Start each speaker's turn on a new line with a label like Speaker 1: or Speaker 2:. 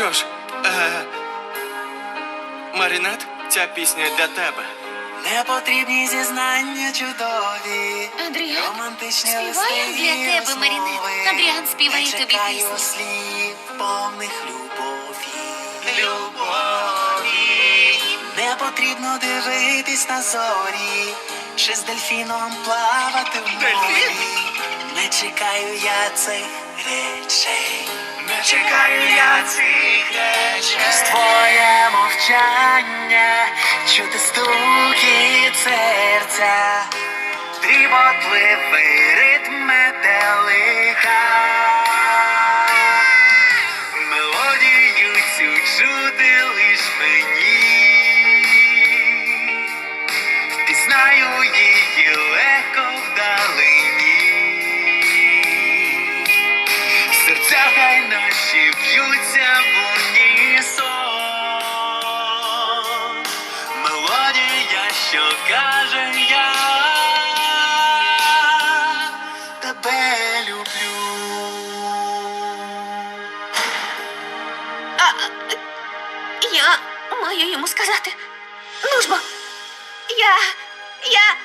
Speaker 1: Що ж, е... Марінет, ця пісня для тебе.
Speaker 2: Непотрібні зізнання чудові.
Speaker 3: Андріан,
Speaker 2: Романтичні
Speaker 3: співаю для тебе. Марінет. Андріан співає
Speaker 2: Я
Speaker 3: тобі пісню.
Speaker 2: слів повних любові. Любові. Не потрібно дивитись на зорі, чи з дельфіном плавати в морі.
Speaker 1: Дельфін?
Speaker 2: Не чекаю я цих речей. Не чекаю я цих речей. Твоє мовчання, чути стуки серця, дріботливий ритм метелика. Наші б'ються в унісон. Мелодія, що каже я тебе люблю.
Speaker 3: Я маю йому сказати. Ну ж бо, я. я.